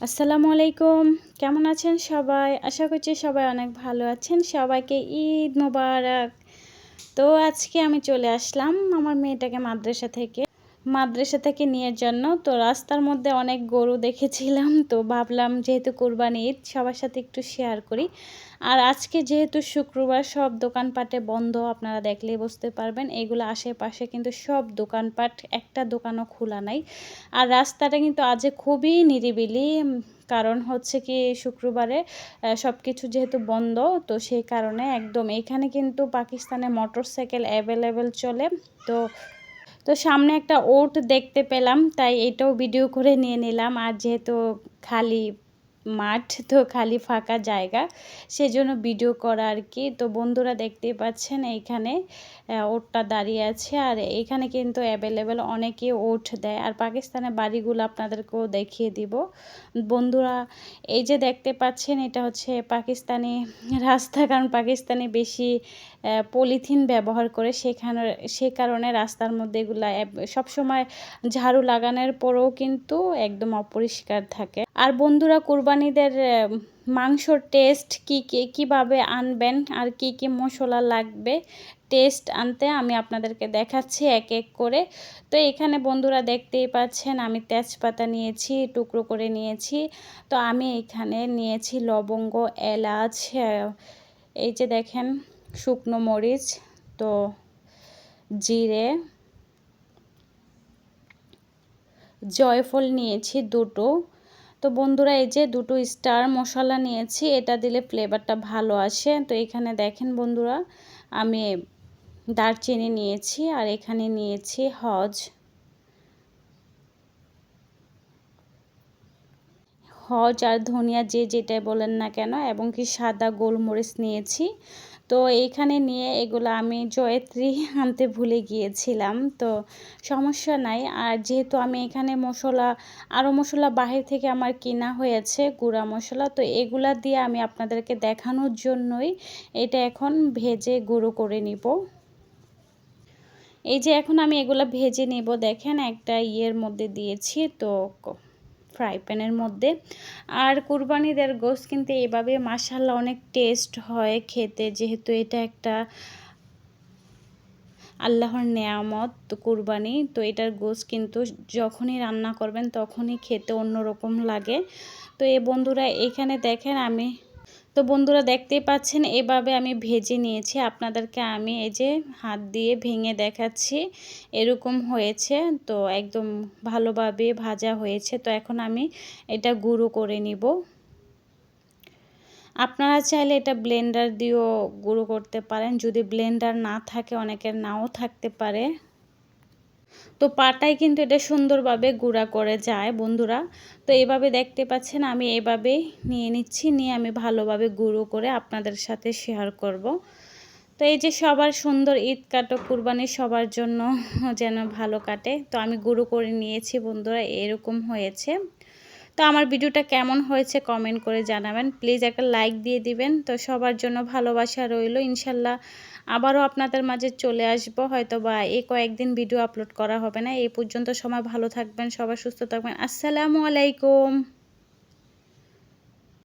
আসসালামু আলাইকুম। কেমন আছেন সবাই? আশা করছি সবাই অনেক ভালো আছেন। সবাইকে ঈদ মোবারক। তো আজকে আমি চলে আসলাম আমার মেয়েটাকে মাদ্রাসা থেকে। মাদ্রাসা থেকে নিয়ে জন্য। তো রাস্তার মধ্যে অনেক গরু দেখেছিলাম। তো ভাবলাম যেহেতু কোরবানি ঈদ, সবার সাথে একটু শেয়ার করি। আর আজকে যেহেতু শুক্রবার, সব দোকানপাটে বন্ধ, আপনারা দেখলেই বুঝতে পারবেন। এগুলো আশেপাশে কিন্তু সব দোকানপাট, একটা দোকানও খোলা নাই। আর রাস্তাটা কিন্তু আজ খুবই নিরিবিলি কারণ হচ্ছে কি শুক্রবারে সব কিছু যেহেতু বন্ধ, তো সেই কারণে একদম এখানে কিন্তু পাকিস্তানে মোটর সাইকেল অ্যাভেলেবেল চলে। তো তো সামনে একটা ওট দেখতে পেলাম, তাই এটাও ভিডিও করে নিয়ে নিলাম। আর যেহেতু খালি মাঠ তো খালি ফাঁকা জায়গা, সেজন্য ভিডিও করা আর কি। তো বন্ধুরা দেখতেই পাচ্ছেন এইখানে ওটটা দাঁড়িয়ে আছে আর এখানে কিন্তু অ্যাভেলেবেল অনেকে ওট দেয়। আর পাকিস্তানের বাড়িগুলো আপনাদেরকেও দেখিয়ে দিব। বন্ধুরা, এই যে দেখতে পাচ্ছেন, এটা হচ্ছে পাকিস্তানি রাস্তা, কারণ পাকিস্তানে বেশি পলিথিন ব্যবহার করে সেখানে, সে কারণে রাস্তার মধ্যে এগুলা সবসময় ঝাড়ু লাগানোর পরেও কিন্তু একদম অপরিষ্কার থাকে। আর বন্ধুরা কুরবানিদের মাংসর টেস্ট কী কী, কীভাবে আনবেন আর কি কি মশলা লাগবে টেস্ট আনতে আমি আপনাদেরকে দেখাচ্ছি এক এক করে। তো এখানে বন্ধুরা দেখতেই পাচ্ছেন আমি তেজপাতা নিয়েছি, টুকরো করে নিয়েছি। তো আমি এখানে নিয়েছি লবঙ্গ, এলাচ এই যে দেখেন শুকনো মরিচ, তো জিরে, জয়ফল নিয়েছি দুটো। তো বন্ধুরা, এই যে দুটো স্টার মশলা নিয়েছি, এটা দিলে ফ্লেভারটা ভালো আসে। তো এখানে দেখেন বন্ধুরা, আমি দারচিনি নিয়েছি আর এখানে নিয়েছি হজ। হজ আর ধনিয়া যে যেটাই বলেন না কেন, এবং কি সাদা গোলমরিচ নিয়েছি। তো এইখানে নিয়ে এগুলো আমি জয়ত্রী আনতে ভুলে গিয়েছিলাম। তো সমস্যা নাই। আর যেহেতু আমি এখানে মশলা আরও মশলা বাহির থেকে আমার কিনা হয়েছে, গুঁড়া মশলা, তো এগুলা দিয়ে আমি আপনাদেরকে দেখানোর জন্যই এটা এখন ভেজে গুঁড়ো করে নিব। এই যে এখন আমি এগুলো ভেজে নেব, দেখেন একটা ইয়ের মধ্যে দিয়েছি, তো ফ্রাই প্যানের মধ্যে। আর কুরবানিদের গোস কিন্তু এভাবে মাসাল্লা অনেক টেস্ট হয় খেতে, যেহেতু এটা একটা আল্লাহর নেয়ামত কুরবানি। তো এটার গোস কিন্তু যখনই রান্না করবেন তখনই খেতে অন্যরকম লাগে। তো এ বন্ধুরা, এখানে দেখেন আমি তো বন্ধুরা দেখতেই পাচ্ছেন, এভাবে আমি ভেজে নিয়েছি। আপনাদেরকে আমি এই যে হাত দিয়ে ভেঙে দেখাচ্ছি, এরকম হয়েছে। তো একদম ভালোভাবে ভাজা হয়েছে। তো এখন আমি এটা গুঁড়ো করে নিব। আপনারা চাইলে এটা ব্লেন্ডার দিয়েও গুঁড়ো করতে পারেন। যদি ব্লেন্ডার না থাকে, অনেকের নাও থাকতে পারে। তো পাটায় কিন্তু এটা সুন্দরভাবে গুঁড়া করে যায় বন্ধুরা তো এভাবে দেখতে পাচ্ছেন, আমি এভাবে নিয়ে নিচ্ছি, নিয়ে আমি ভালোভাবে গুঁড়ো করে আপনাদের সাথে শেয়ার করব। তো এই যে সবার সুন্দর ঈদ কাটো, কুরবানি সবার জন্য যেন ভালো কাটে, তো আমি গুঁড়ো করে নিয়েছি বন্ধুরা, এরকম হয়েছে তো আমার ভিডিওটা কেমন হয়েছে কমেন্ট করে জানাবেন। প্লিজ একটা লাইক দিয়ে দিবেন। তো সবার জন্য ভালোবাসা রইল। ইনশাল্লাহ আবারও আপনাদের মাঝে চলে আসব। হয়তো বা এই কয়েকদিন ভিডিও আপলোড করা হবে না। এই পর্যন্ত সময় ভালো থাকবেন, সবাই সুস্থ থাকবেন। আসসালামু আলাইকুম।